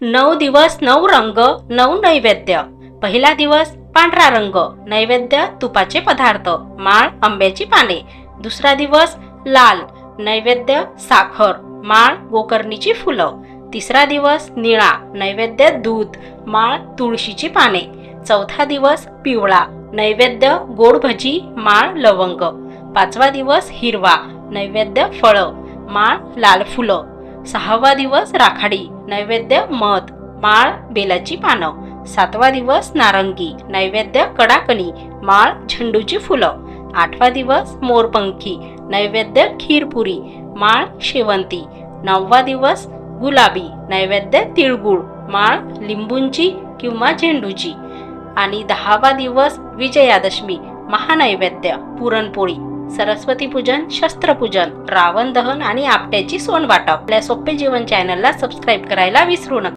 नऊ दिवस नऊ रंग नऊ नैवेद्य. पहिला दिवस पांढरा रंग नैवेद्य तुपाचे पदार्थ माळ आंब्याची पाने. दुसरा दिवस लाल नैवेद्य साखर माळ गोकर्णीची फुलं. तिसरा दिवस निळा नैवेद्य दूध माळ तुळशीची पाने. चौथा दिवस पिवळा नैवेद्य गोड भजी माळ लवंग. पाचवा दिवस हिरवा नैवेद्य फळं माळ लाल फुलं. सहावा दिवस राखाडी नैवेद्य मध माळ बेलाची पानं. सातवा दिवस नारंगी नैवेद्य कडाकणी माळ झेंडूची फुलं. आठवा दिवस मोरपंखी नैवेद्य खीरपुरी माळ शेवंती. नववा दिवस गुलाबी नैवेद्य तिळगुळ माळ लिंबूंची किंवा झेंडूची. आणि दहावा दिवस विजयादशमी महानैवेद्य पुरणपोळी. सरस्वती पूजन शस्त्रपूजन रावण दहन आणि आपट्याची सोनवाटप आपल्या सोपे जीवन चॅनलला सबस्क्राईब करायला विसरू नका.